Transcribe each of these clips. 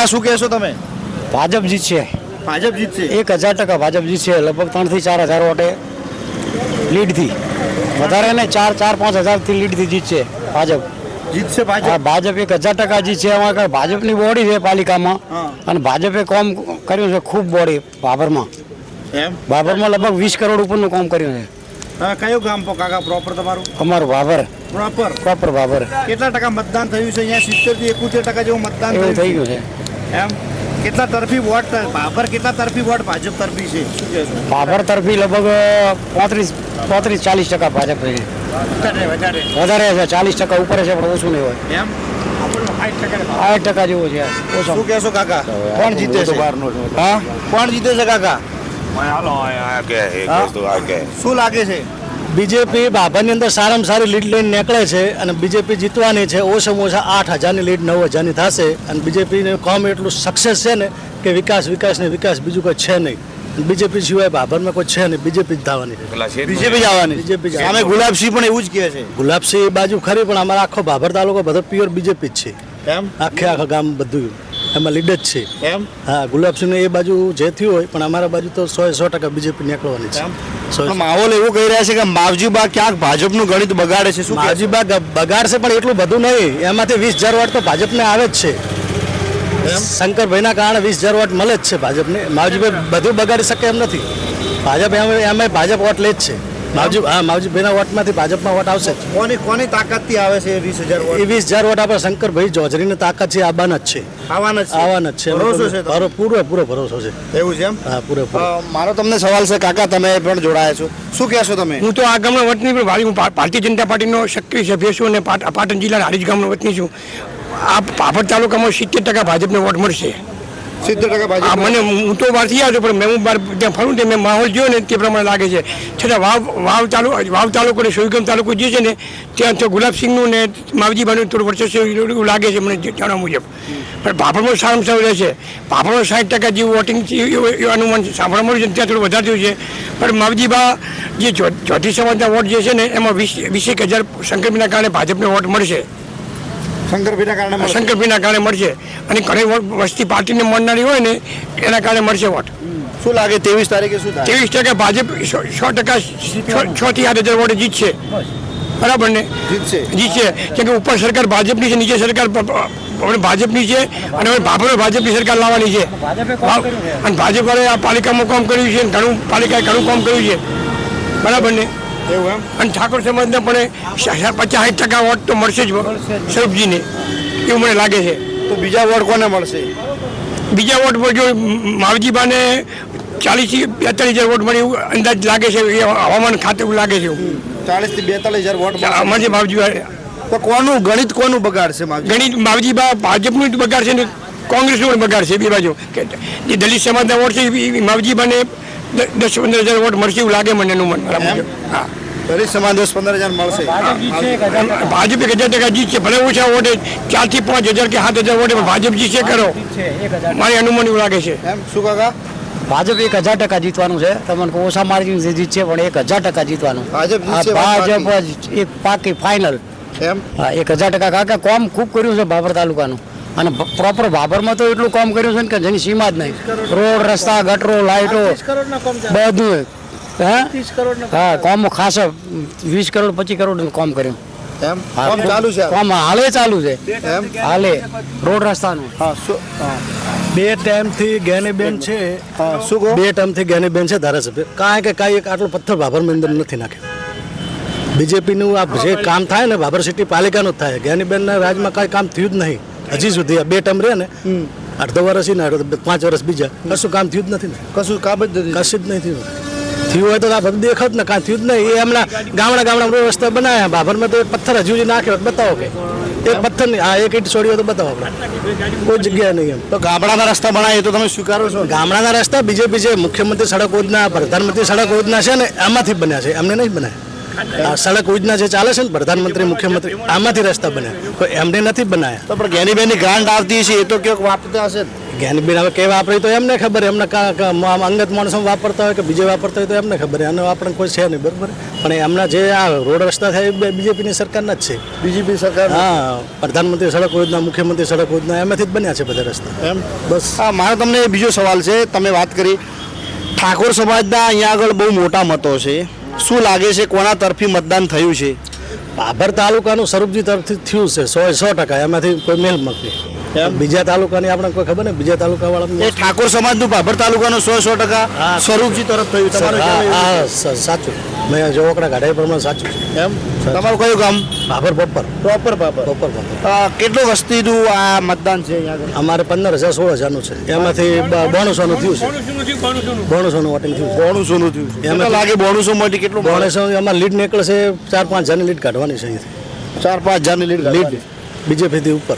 કાકા શું કહેશો તમે? ભાજપ જીતશે. ભાજપ જીતશે? એક હજાર ટકા ભાજપ જીતશે લગભગ ત્રણથી ચાર હજાર વોટે લીડથી. વધારે ને ચાર ચાર પાંચ હજારથી લીડથી જીતશે ભાજપ. જીતશે ભાજપ? ભાજપ એક હજાર ટકા જીતશે. એમાં ભાજપની બોડી છે પાલિકામાં અને ભાજપે કોમ કર્યું છે ખૂબ બોડી બાબરમાં. એમ? બાબરમાં લગભગ વીસ કરોડ ઉપરનું કામ કર્યું છે. કયું ગામ કાકા પ્રોપર તમારું? અમારું બાબર. Proper proper Babur. કેટલા ટકા મતદાન થયું છે? અહીંયા સિત્તેરથી એકોતેર ટકા જેવું મતદાન થયું છે. એમ? કેટલા તરફી વોટ બાબર કેટલા તરફી વોટ ભાજપ તરફી છે? શું કહેશો બાબર તરફી લગભગ પોત્રીસ પોત્રીસ ચાલીસ ટકા ભાજપ છે વધારે વધારે. વધારે છે ચાલીસ ટકા ઉપર છે પણ ઓછું નહીં હોય. એમ? આઠ ટકા જેવું છે ઓછો. શું કહેશો કાકા? કોણ જીતે છે? હા? કોણ જીતે છે કાકા? હાલો આગે એક હા? વસ્તુ આગે શું લાગે છે? બીજેપી બાભાની અંદર સારામાં સારી લીડ લઈને નીકળે છે અને બીજેપી જીતવાની છે ઓછામાં ઓછા આઠ હજારની લીડ નવ હજારની થશે. અને બીજેપીનું કોમ એટલું સક્સેસ છે ને કે વિકાસ વિકાસ ને વિકાસ બીજું કોઈ છે નહીં. બીજેપી સિવાય બાભરમાં કોઈ છે નહીં. બીજેપી જ થવાની છે. બીજેપી જ આવવાની બીજેપી અમે ગુલાબસિંહ પણ એવું જ કહે છે. ગુલાબસિંહ એ બાજુ ખરી પણ અમારા આખો બાભર તાલુકો બધો પ્યોર બીજેપી જ છે. એમ આખે આખા ગામ બધું એમાં લીડ જ છે. એમ? હા ગુલાબસિંહને એ બાજુ જે થયું હોય પણ અમારા બાજુ તો સો સો ટકા બીજેપી નીકળવાની છે. માહોલ એવું કહી રહ્યા છે કે માવજીબા ક્યાંક ભાજપનું ગણિત બગાડે છે શું માવજીબા બગાડશે પણ એટલું બધું નહીં. એમાંથી વીસ હજાર વોટ તો ભાજપને આવે જ છે. શંકરભાઈના કારણે વીસ હજાર વોટ મળે જ છે ભાજપને. માવજીભાઈ બધું બગાડી શકે એમ નથી. ભાજપ એમ એમ ભાજપ વોટ લે જ છે. માવજી હા માવજીભાઈના વોટમાંથી ભાજપમાં વોટ આવશે. કોની કોની તાકાતથી આવે છે વીસ હજાર એ વીસ હજાર વોટ આપણે શંકરભાઈ જોજરીની તાકાત છે આવવાના જ છે. આવવાના જ છે. આવવાના જ છે. ભરોસો છે મારો પૂરો પૂરો ભરોસો છે. એવું છે એમ? હા પૂરો મારો તમને સવાલ છે કાકા તમે પણ જોડાયા છો. શું કહેશો તમે? હું તો આ ગામનો વતની પણ વાળી હું ભારતીય જનતા પાર્ટીનો સક્રિય સભ્ય છું અને પાટ- પાટણ જિલ્લાના હારીજ ગામનો વતની છું. આ પાપડ તાલુકામાં સિત્તેર ટકા ભાજપને વોટ મળશે. સિત્તેર ટકા ભાજપ મને હું તો બહારથી આવ્યો છું પણ મેં હું બહાર ત્યાં ફરું તે મેં માહોલ જોયો ને તે પ્રમાણે લાગે છે. છતાં વાવ વાવ ચાલુ વાવ તાલુકો અને સોયગામ તાલુકો જે છે ને ત્યાં તો ગુલાબસિંહનું ને માવજીભાઈનું થોડું વર્ચસ્વ એવું લાગે છે મને જાણવા મુજબ. પણ ભાભરમાં સારામાં સારું રહેશે. ભાભરમાં સાઠ ટકા જેવું વોટિંગ છે અનુમાન સાંભળવા મળ્યું છે ત્યાં થોડું વધારે થયું છે. પણ માવજીબા જે ચોથી સમાજના વોટ જે છે ને એમાં વીસ વીસેક હજાર શંકરભાઈના કારણે ભાજપને વોટ મળશે. શંકરભાઈના કારણે શંકરભીના કારણે મળશે. અને ઘણી વસ્તી પાર્ટીને મળનારી હોય ને એના કારણે મળશે વોટ. શું લાગે ત્રેવીસ તારીખે શું ત્રેવીસ ટકા ભાજપ સો- ટકા છ થી આઠ હજાર વોટ જીતશે. બરાબર ને? જીતશે. જીતશે. કેમ કે ઉપર સરકાર ભાજપની છે નીચે સરકાર ભાજપની છે અને હવે ભાભરે ભાજપની સરકાર લાવવાની છે. અને ભાજપ વાળાએ આ પાલિકામાં કામ કર્યું છે અને ઘણું પાલિકાએ ઘણું કામ કર્યું છે. બરાબર ને? એવું એમ? અને ઠાકોર સમાજને પણ પચાસ સાઠ ટકા વોટ તો મળશે જ સ્વરૂપજીને એવું મને લાગે છે. તો બીજા વોટ કોને મળશે? બીજા વોટ પર જો માવજીબાને ચાલીસથી બેતાલીસ હજાર વોટ મળે એવું અંદાજ લાગે છે એ હવામાન ખાતે એવું લાગે છે ચાલીસથી બેતાલીસ હજાર વોટ. અમારે માવજીબા તો કોનું ગણિત કોનું બગાડશે ગણિત માવજીબા ભાજપનું જ બગાડશે ને કોંગ્રેસનું પણ બગાડ છે બે બાજુ. કે જે દલિત સમાજના વોટ છે એ- એ માવજીબાને દસ પંદર હજાર વોટ મળશે એવું લાગે મને એનું મન હા. દલિત સમાન દસ પંદર હજાર મળશે. ભાજપ એક હજાર ટકા જીતશે ભલે ઓછા વોટે ચારથી પાંચ હજાર કે સાત હજાર વોટે ભાજપ જીતશે કરો મારી અનુમાન એવું લાગે છે. એમ? શું કાકા? ભાજપ એક હજાર ટકા જીતવાનું છે. તમને કહું ઓછા માર્જિન જીતશે પણ એક હજાર ટકા જીતવાનું. ભાજપ. એક પાકી ફાઇનલ એમ? હા એક હજાર ટકા કાકા કોમ ખૂબ કર્યું છે બાબર તાલુકાનું. અને પ્રોપર બાબરમાં તો એટલું કામ કર્યું છે ને કે જેની સીમા જ નહીં. રોડ રસ્તા ગટરો લાઇટો બધું હે? હા? કોમ ખાસ વીસ કરોડ પચીસ કરોડ કોમ કર્યું. એમ? હા, ચાલુ છે? કોમ હાલે ચાલુ છે. એમ? હાલે. રોડ રસ્તાનું. હા બે ટાઈમથી ગેનીબેન છે. શું કહો? બે ટાઈમથી ગેનીબેન છે ધારાસભ્ય. કાંઈ કે કાંઈ એક આટલો પથ્થર ભાભરમાં અંદર નથી નાખ્યો. બીજેપીનું આ જે કામ થાય ને ભાભર સિટી પાલિકાનું જ થાય. જ્ઞાનીબેનના રાજમાં કાંઈ કામ થયું જ નહીં. હજી સુધી આ બે ટર્મ રહે ને. અડધો વર્ષ ને પાંચ વર્ષ બીજા. કશું કામ થયું જ નથી ને. કશું કામ જ નથી કશું જ નહીં થયું. થયું હોય તો આ બધું દેખાત ને કાંઈ થયું જ નહીં. એ હમણાં ગામડા ગામડા રસ્તા બનાવ્યા ભાભરમાં તો એક પથ્થર હજુ નાખ્યો બતાવો કે. એક પથ્થર નહીં આ એક ઈંટ છોડી હોય તો બતાવો આપણે કોઈ જગ્યા નહીં એમ. તો ગામડાના રસ્તા બનાવીએ તો તમે સ્વીકારો છો? ગામડાના રસ્તા બીજે બીજે મુખ્યમંત્રી સડક યોજના પ્રધાનમંત્રી સડક યોજના છે ને એમાંથી બન્યા છે. એમને નહીં બનાવ્યા સડક યોજના જે ચાલે છે ને પ્રધાનમંત્રી મુખ્યમંત્રી આમાંથી રસ્તા બન્યા. કોઈ એમને નથી બનાયા. તો પણ જ્ઞાનીબેનની ગ્રાન્ટ આવતી છે એ તો ક્યાંક વાપરતા હશે જ્ઞાનીબેન હવે કે વાપરી તો એમને ખબર એમને અંગત માણસો વાપરતા હોય કે બીજે વાપરતા હોય તો એમને ખબર અને આપણને કોઈ છે નહીં બરાબર? પણ એમના જે આ રોડ રસ્તા થાય એ બીજેપીની સરકારના જ છે. બીજેપી સરકાર હા પ્રધાનમંત્રી સડક યોજના મુખ્યમંત્રી સડક યોજના એમાંથી જ બન્યા છે બધા રસ્તા. એમ? બસ. હા મારો તમને બીજો સવાલ છે. તમે વાત કરી. ઠાકોર સમાજના અહીંયા આગળ બહુ મોટા મતો છે. શું લાગે છે, કોના તરફી મતદાન થયું છે? બાબર તાલુકાનું સ્વરૂપજી તરફથી થયું છે, સો સો ટકા, એમાંથી કોઈ મેલ નથી બીજા તાલુકાની આપણે કોઈ ખબર ને બીજા તાલુકા એ વાળા ઠાકોર સમાજનું ભાભર તાલુકાનું સો સો ટકા સ્વરૂપજી તરફ થયું. તમારું સાચું. મેં જોવાકડા ગાઢાઈ પ્રમાણે સાચું એમ? તમારું કયું ગામ? બાબર બપર પ્રોપર ભાભર. બપર બપર અ, કેટલું વસ્તીનું આ મતદાન છે અહીંયા અમારે પંદર હજાર સોળ હજારનું છે. એમાંથી બોણસોનું થયું છે. બોણસોનું વોટિંગ થયું છે. બોણું થયું છે. એમાં એમાં લાગે બોણસો માંથી કેટલું? બોણસો અમારે લીડ નીકળશે ચાર પાંચ હજારની લીડ કાઢવાની છે અહીંથી. ચાર પાંચ હજારની લીડ લીડ. બીજેપીથી ઉપર.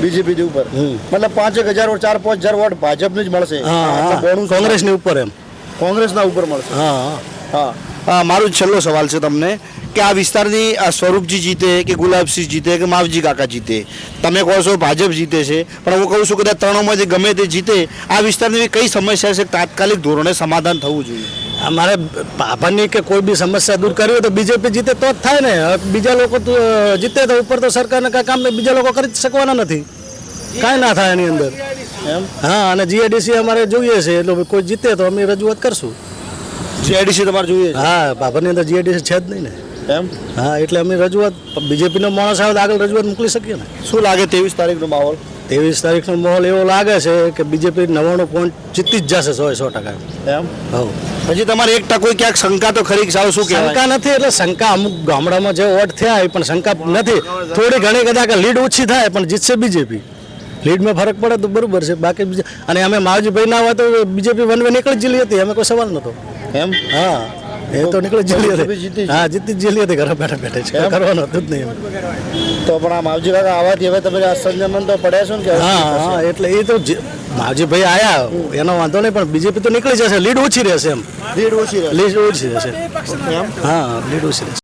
બીજેપી ઉપર. મતલબ પાંચ એક હજાર ચાર પાંચ હજાર વોટ ભાજપને જ મળશે. હા કોંગ્રેસની ઉપર એમ. કોંગ્રેસના ઉપર મળશે. હા. હા. મારો છેલ્લો સવાલ છે તમને કે આ વિસ્તારની આ સ્વરૂપજી જીતે કે ગુલાબસિંહ જીતે કે માવજી કાકા જીતે? તમે કહો છો ભાજપ જીતે છે પણ હું કહું છું કદાચ ત્રણોમાંથી ગમે તે જીતે આ વિસ્તારની કઈ સમસ્યા છે તાત્કાલિક ધોરણે સમાધાન થવું જોઈએ? અમારે પાભાની કે કોઈ બી સમસ્યા દૂર કરવી હોય તો બીજેપી જીતે તો જ થાય ને. બીજા લોકો તો જીતે તો ઉપર તો સરકારને કાંઈ કામ બીજા લોકો કરી શકવાના નથી. કાંઈ ના થાય એની અંદર. એમ? હા અને જીઆઈડીસી અમારે જોઈએ છે એટલે કોઈ જીતે તો અમે રજૂઆત કરશું. જીઆઈડીસી તમારે જોઈએ? હા બાબરની અંદર જીઆઈડીસી છે જ નહીં ને. એમ? હા એટલે અમે રજૂઆત બીજેપીનો માણસ આવે આગળ રજૂઆત મોકલી શકીએ ને. શું લાગે ત્રેવીસ તારીખનો માહોલ? ત્રેવીસ તારીખનો માહોલ એવો લાગે છે કે બીજેપી નવ્વાણું પોઈન્ટ જીતી જ જશે સો સો ટકા. એમ? હવ. હજી તમારે એક ટકો ક્યાંક શંકા તો ખરી સાવ શું શંકા નથી એટલે શંકા અમુક ગામડામાં જે વોટ થયા એ પણ શંકા નથી. થોડી ઘણી કદાચ લીડ ઓછી થાય પણ જીતશે બીજેપી લીડમાં ફરક પડે તો બરોબર છે બાકી અને અમે માવજીભાઈ ના હોય તો બીજેપી વન વે નીકળી જ જેલી હતી અમે કોઈ સવાલ નતો. એમ? હા. એ તો નીકળી જલ્દી જેલી હા જીતી જેલી હતી ઘરે બેઠા બેઠે છે કરવાનું હતું જ નહીં તો પણ આ માવજી કાકા આવાથી હવે તમે આ સંજમન તો પડ્યા છો ને કે હા હા એટલે એ તો માવજી માવજીભાઈ આયા એનો વાંધો નહીં પણ બીજેપી તો નીકળી જશે લીડ ઓછી રહેશે એમ. લીડ ઓછી લીડ ઓછી રહેશે. એમ? હા લીડ ઓછી રહેશે.